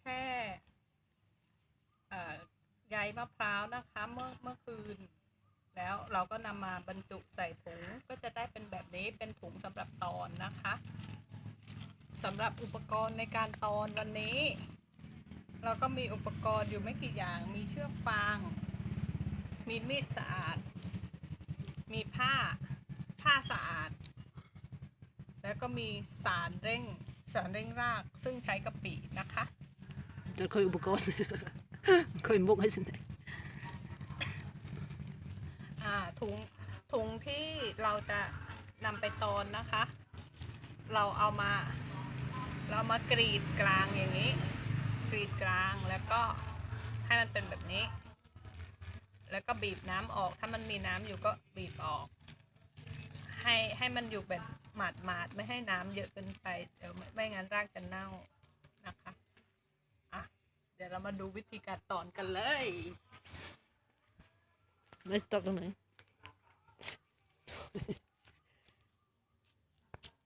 แช่เอ่ใยมะพร้าวนะคะเมื่อเมื่อคืน แล้วเราก็นำมาบรรจุใส่ถุงก็จะได้เป็นแบบนี้เป็นถุงสำหรับตอนนะคะสำหรับอุปกรณ์ในการตอนวันนี้ เราก็มีอุปกรณ์อยู่ไม่กี่อย่าง มีเชือกฟาง มีมีดสะอาด มีผ้าผ้าสะอาด แล้วก็มีสารเร่งสารเร่งรากซึ่งใช้กะปินะคะ จะเคยอุปกรณ์เคยมุกให้ฉันได้อ่าถุงถุงที่เราจะนำไปตอนนะคะ เราเอามา เรามากรีดกลางอย่างนี้ กรีดกลางแล้วก็ให้มันเป็นแบบนี้ แล้วก็บีบน้ำออก ถ้ามันมีน้ำอยู่ก็บีบออก ให้ให้มันอยู่แบบหมาดหมาดๆไม่ให้น้ำเยอะเกินไปเดี๋ยวไม่ไม่งั้นรากจะเน่า ยวเรามาดูวิธีการตอนกันเลย ไม่สต็อกตรงไหน